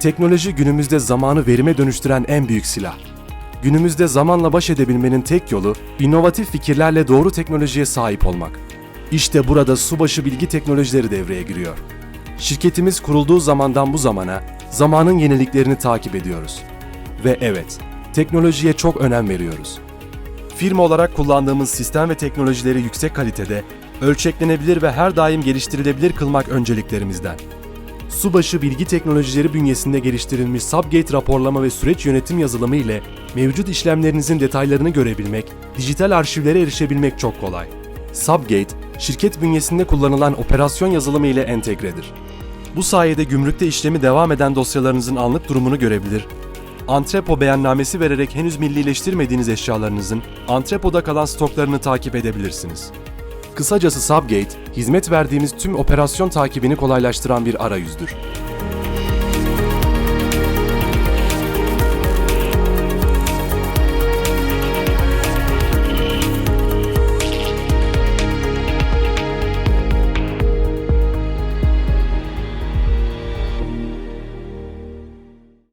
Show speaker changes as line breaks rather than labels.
Teknoloji günümüzde zamanı verime dönüştüren en büyük silah. Günümüzde zamanla baş edebilmenin tek yolu, inovatif fikirlerle doğru teknolojiye sahip olmak. İşte burada subaşı bilgi teknolojileri devreye giriyor. Şirketimiz kurulduğu zamandan bu zamana zamanın yeniliklerini takip ediyoruz. Ve evet, teknolojiye çok önem veriyoruz. Firma olarak kullandığımız sistem ve teknolojileri yüksek kalitede, ölçeklenebilir ve her daim geliştirilebilir kılmak önceliklerimizden. Subaşı bilgi teknolojileri bünyesinde geliştirilmiş Subgate raporlama ve süreç yönetim yazılımı ile mevcut işlemlerinizin detaylarını görebilmek, dijital arşivlere erişebilmek çok kolay. Subgate, şirket bünyesinde kullanılan operasyon yazılımı ile entegredir. Bu sayede gümrükte işlemi devam eden dosyalarınızın anlık durumunu görebilir, antrepo beyannamesi vererek henüz millileştirmediğiniz eşyalarınızın antrepoda kalan stoklarını takip edebilirsiniz. Kısacası Subgate, hizmet verdiğimiz tüm operasyon takibini kolaylaştıran bir arayüzdür.